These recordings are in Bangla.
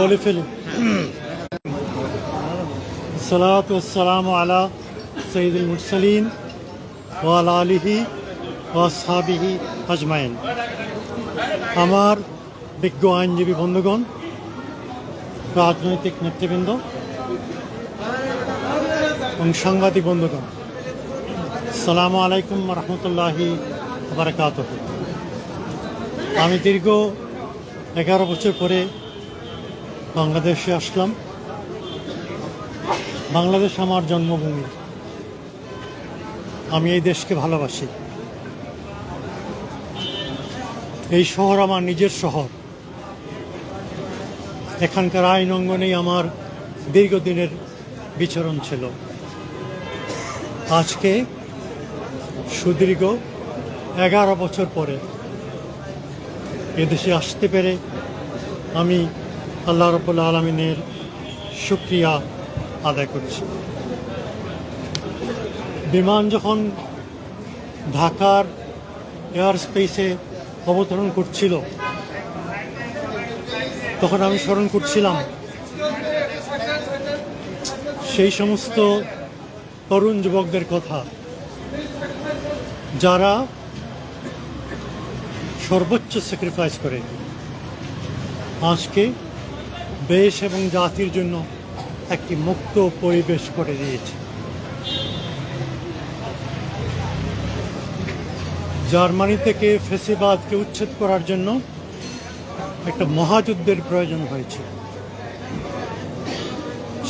বলে ফেলি। আলা সঈদুল ওয়াল আলিহি ওয়াসাবিহি আমার বিজ্ঞ আইনজীবী বন্ধুগণ, রাজনৈতিক নেতৃবৃন্দ, এবং সাংবাদিক বন্ধুগণ, সালাম আলাইকুম রহমতুল্লাহি বারকাত আমি দীর্ঘ এগারো বছর পরে বাংলাদেশে আসলাম। বাংলাদেশ আমার জন্মভূমি। আমি এই দেশকে ভালোবাসি। এই শহর আমার নিজের শহর। এখানকার আইন অঙ্গনেই আমার দীর্ঘদিনের বিচরণ ছিল। আজকে সুদীর্ঘ এগারো বছর পরে এদেশে আসতে পেরে আমি আল্লাহ রবুল্লা আলমিনের শুক্রিয়া আদায় করছি। বিমান যখন ঢাকার এয়ার স্পেসে অবতরণ করছিল, তখন আমি স্মরণ করছিলাম, সেই সমস্ত তরুণ যুবকদের কথা, যারা সর্বোচ্চ স্যাক্রিফাইস করে। আজকে দেশ এবং জাতির জন্য একটি মুক্ত পরিবেশ করে দিয়েছে। জার্মানি থেকে ফেসিবাদকে উচ্ছেদ করার জন্য একটা মহাযুদ্ধের প্রয়োজন হয়েছে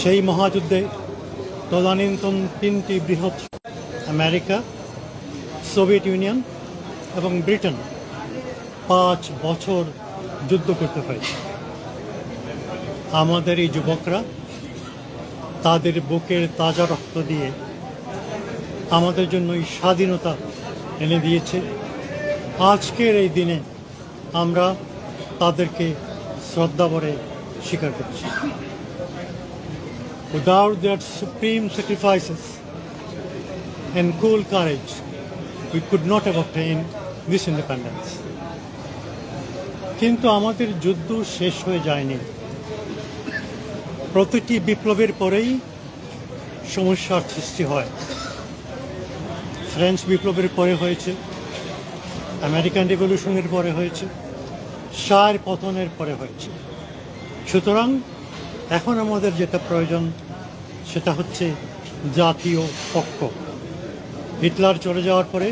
সেই মহাযুদ্ধে তদানীন্তন তিনটি বৃহৎ আমেরিকা, সোভিয়েত ইউনিয়ন এবং ব্রিটেন পাঁচ বছর যুদ্ধ করতে হয়েছে। আমাদের এই যুবকরা তাদের বুকের তাজা রক্ত দিয়ে আমাদের জন্য এই স্বাধীনতা এনে দিয়েছে। আজকের এই দিনে আমরা তাদেরকে শ্রদ্ধা ভরে স্বীকার করছি। Without their supreme sacrifices and cool courage, we could not have obtained this independence. কিন্তু আমাদের যুদ্ধ শেষ হয়ে যায়নি। প্রতিটি বিপ্লবের পরেই সমস্যার সৃষ্টি হয়। ফ্রেঞ্চ বিপ্লবের পরে হয়েছে আমেরিকান রেভলিউশনের পরে হয়েছে সার পতনের পরে হয়েছে। সুতরাং এখন আমাদের যেটা প্রয়োজন, সেটা হচ্ছে জাতীয় পক্ষ হিটলার চলে যাওয়ার পরে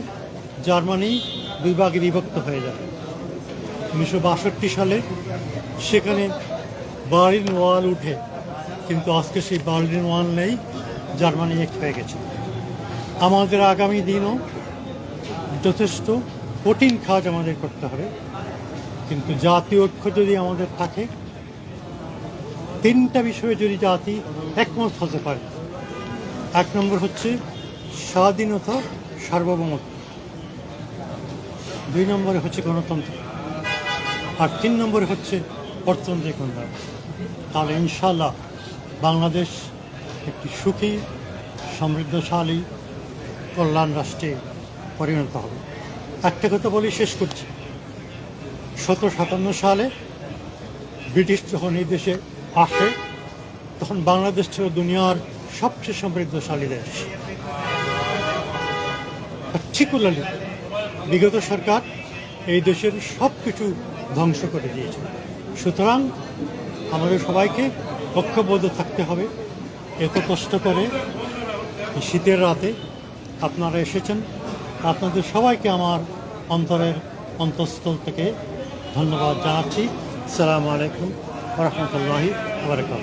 জার্মানি দুই ভাগে বিভক্ত হয়ে যায়। উনিশশো বাষট্টি সালে সেখানে বার্লিন ওয়াল উঠে কিন্তু আজকে সেই বার্লিন ওয়াল নেই, জার্মানি এক হয়ে গেছে। আমাদের আগামী দিনও যথেষ্ট কঠিন কাজ আমাদের করতে হবে। কিন্তু জাতীয় ঐক্য যদি আমাদের থাকে, তিনটা বিষয়ে যদি জাতি একমত হতে পারে, এক নম্বর হচ্ছে স্বাধীনতা, সার্বভৌমত্ব। দুই নম্বরে হচ্ছে গণতন্ত্র। আর তিন নম্বরে হচ্ছে অর্থনৈতিক উন্নয়ন। তাহলে ইনশাল্লাহ বাংলাদেশ একটি সুখী, সমৃদ্ধশালী, কল্যাণ রাষ্ট্রে পরিণত হবে। একটা কথা বলি, শেষ করছি। সতেরো সাতান্ন সালে ব্রিটিশ যখন এই দেশে আসে, তখন বাংলাদেশ ছিল দুনিয়ার সবচেয়ে সমৃদ্ধশালী দেশ। পার্টিকুলারলি বিগত সরকার এই দেশের সব কিছু ধ্বংস করে দিয়েছে। সুতরাং আমাদের সবাইকে ঐক্যবদ্ধ থাকতে হবে। এত কষ্ট করে শীতের রাতে আপনারা এসেছেন। আপনাদের সবাইকে আমার অন্তরের অন্তঃস্থল থেকে ধন্যবাদ জানাচ্ছি। সালামু আলাইকুম রহমতুল্লাহি আবরকাত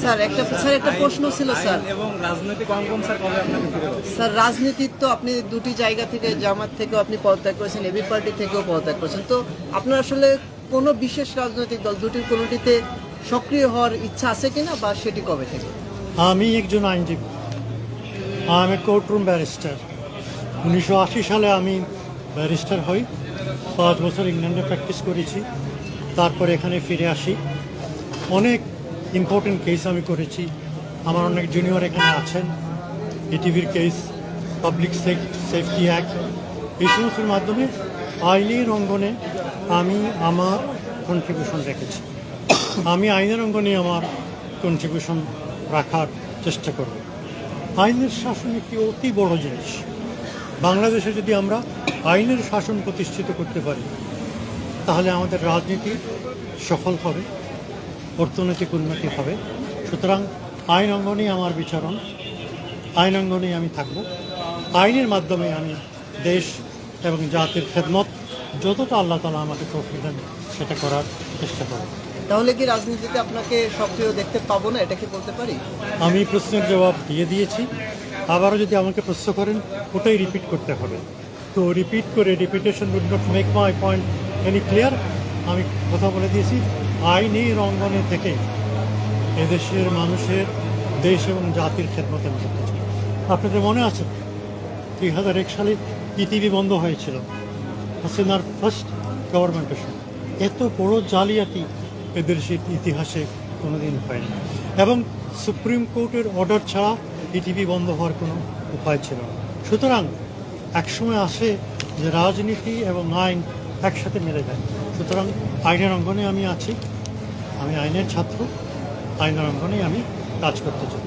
স্যার একটা স্যার একটা প্রশ্ন ছিল স্যার। আইন এবং রাজনৈতিক অঙ্গন স্যার কবে আপনাকে স্যার রাজনীতির তো আপনি দুটি জায়গা থেকে জামাত থেকেও আপনি পদত্যাগ করেছেন এবি পার্টি থেকেও পদত্যাগ করেছেন। তো আপনার আসলে কোনো বিশেষ রাজনৈতিক দল দুটির কোনোটিতে সক্রিয় হওয়ার ইচ্ছা আছে কিনা বা সেটি কবে থেকে? আমি একজন আইনজীবী। আমি কোর্টরুম ব্যারিস্টার উনিশশো আশি সালে আমি ব্যারিস্টার হই। পাঁচ বছর ইংল্যান্ডে প্র্যাকটিস করেছি। তারপর এখানে ফিরে আসি। অনেক ইম্পর্টেন্ট কেস আমি করেছি। আমার অনেক জুনিয়র এখানে আছেন। এটিভির কেস পাবলিক সেফটি অ্যাক্ট এই সমস্তের মাধ্যমে আইনের অঙ্গনে আমি আমার কন্ট্রিবিউশন রেখেছি। আমি আইনের অঙ্গনে আমার কন্ট্রিবিউশন রাখার চেষ্টা করব। আইনের শাসন একটি অতি বড় জিনিস। বাংলাদেশে যদি আমরা আইনের শাসন প্রতিষ্ঠিত করতে পারি, তাহলে আমাদের রাজনীতি সফল হবে, অর্থনৈতিক উন্নতি হবে। সুতরাং আইন অঙ্গনেই আমার বিচরণ, আইন অঙ্গনেই আমি থাকব। আইনের মাধ্যমে আমি দেশ এবং জাতির খেদমত, যতটা আল্লাহ তালা আমাকে তৌফিক দেন, সেটা করার চেষ্টা করব। তাহলে কি রাজনীতিতে আপনাকে সক্রিয় দেখতে পাবো না? এটা কি বলতে পারি? আমি প্রশ্নের জবাব দিয়ে দিয়েছি। আবারও যদি আমাকে প্রশ্ন করেন, ওটাই রিপিট করতে হবে। তো রিপিট করে repetition would not make my point any clear আমি কথা বলে দিয়েছি আইনের অঙ্গনে থেকে। এদেশের মানুষের দেশ এবং জাতির খেদমতে আমি করতে চাই। আপনাদের মনে আছে দুই হাজার এক সালে পৃথিবী বন্ধ হয়েছিল? হাসিনার ফার্স্ট গভর্নমেন্টের সময়। এত বড় জালিয়াতি এদের সে ইতিহাসে কোনোদিন হয়নি। এবং সুপ্রিম কোর্টের অর্ডার ছাড়া পৃথিবী বন্ধ হওয়ার কোনো উপায় ছিল না। সুতরাং একসময় আসে যে রাজনীতি এবং আইন একসাথে মিলে যায়। সুতরাং আইনের অঙ্গনে আমি আছি। আমি আইনের ছাত্র। আইনের অঙ্গনেই আমি কাজ করতে চাই।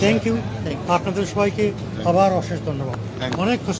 Thank you. আপনাদের সবাইকে আবার অশেষ ধন্যবাদ। অনেক খুশি।